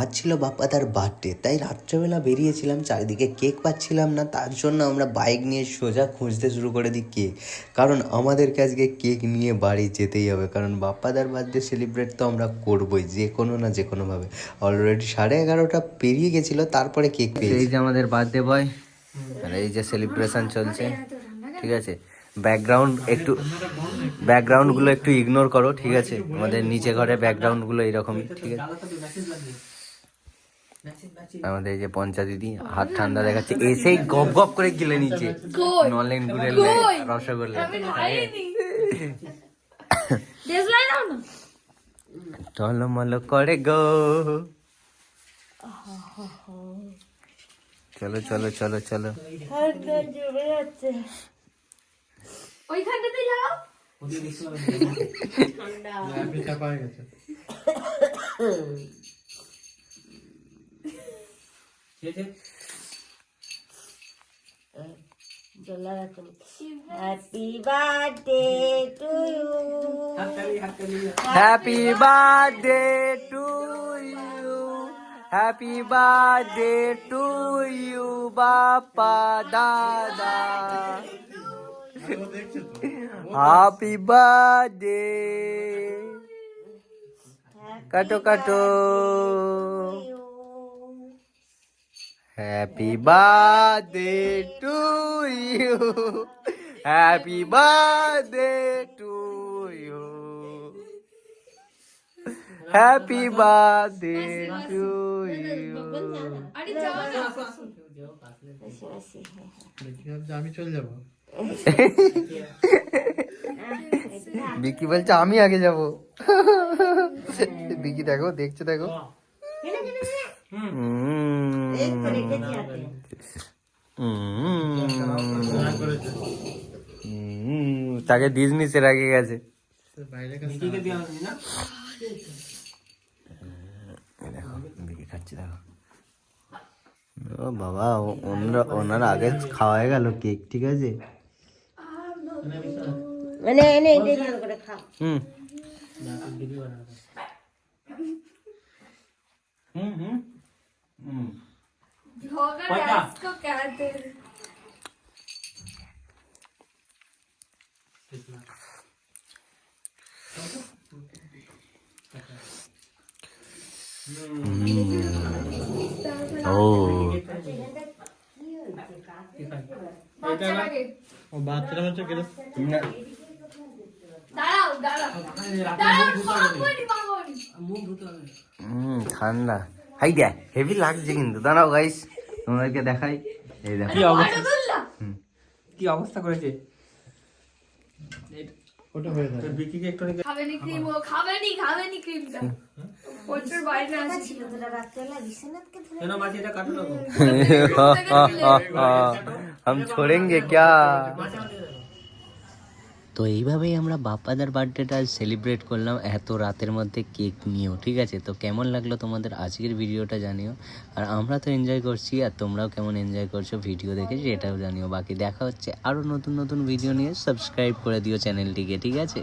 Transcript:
আজ ছিল বাপ্পা তার বার্থডে তাই রাত্রেবেলা বেরিয়েছিলাম, চারিদিকে কেক পাচ্ছিলাম না, তার জন্য আমরা বাইক নিয়ে সোজা খুঁজতে শুরু করে দিই কেক কারণ আমাদেরকে আজকে কেক নিয়ে বাড়ি যেতেই হবে, কারণ বাপ্পাদার বার্থডে সেলিব্রেট তো আমরা করবোই, যে কোনো না যে কোনোভাবে অলরেডি সাড়ে এগারোটা পেরিয়ে গেছিল, তারপরে কেক পেয়েছি। এই যে আমাদের বার্থডে বয় আর এই যে সেলিব্রেশন চলছে, ঠিক আছে? ব্যাকগ্রাউন্ড একটু ব্যাকগ্রাউন্ডগুলো একটু ইগনোর করো, ঠিক আছে? আমাদের নিচে ঘরে ব্যাকগ্রাউন্ডগুলো এরকমই, ঠিক আছে? আমাদের এই যে পঞ্চা দিদি হাত ঠান্ডা দেখাচ্ছে এসেই গপ গপ করে গিলে নিচে। নলেন গুড়ের রসগোল্লা টলমল করে গো। চলো চলো চলো চলো। ওইখানটাতেই লাগাও Happy birthday to you. Happy birthday to you happy birthday to you Bappa দাদা হ্যাপি বার্থডে কাটো কাটো happy birthday to you happy birthday to you happy birthday to you আরে যাও না আমি চলে যাব বিকি বলছে আমি আগে যাব বিকি দেখো দেখছ দেখো উম। উম, তাকে ডিজনি সে রাগে গেছে। বাইরে দেখো বিকি খাচ্ছে দেখো। ও বাবা ও- ওনারা ওনার আগে খাওয়া হয়ে গেল কেক ঠিক আছে? করে খাও। হুম। होगा इसको कहते हैं ও বাচ্চা লাগে ও বাচ্চারা বাচ্চা গেলে দাঁড়াও দাঁড়াও দাঁড়াও মামনি মামনি হুম ঠান্ডা হাই দেখ হেভি লাগছে কিন্তু দাঁড়াও গাইস তোমাদেরকে দেখাই এই দেখো কি অবস্থা আব্দুল্লাহ কি অবস্থা করেছে ওটা হয়ে যাবে বিকিকে একটু খাবেনি ক্রিম ও খাবেনি খাবেনি ক্রিমটা প্রচুর বাইরে আছে ছিল তোরা রাত্রেবেলা বিশ্বনাথকে ধরে কেন মাঝে এটা কাটো রাখো हम छोड़ेंगे क्या তো এইভাবেই আমরা বাপ্পাদার বার্থডেটা সেলিব্রেট করলাম এত রাতের মধ্যে কেক নিয়েও, ঠিক আছে? তো কেমন লাগল তোমাদের আজকের ভিডিওটা জানিও। আর আমরা তো এনজয় করছি আর তোমরাও কেমন এনজয় করছ ভিডিও দেখে সেটাও জানিও। বাকি দেখা হচ্ছে আরও নতুন নতুন ভিডিও নিয়ে। সাবস্ক্রাইব করে দিও চ্যানেলটিকে ঠিক আছে?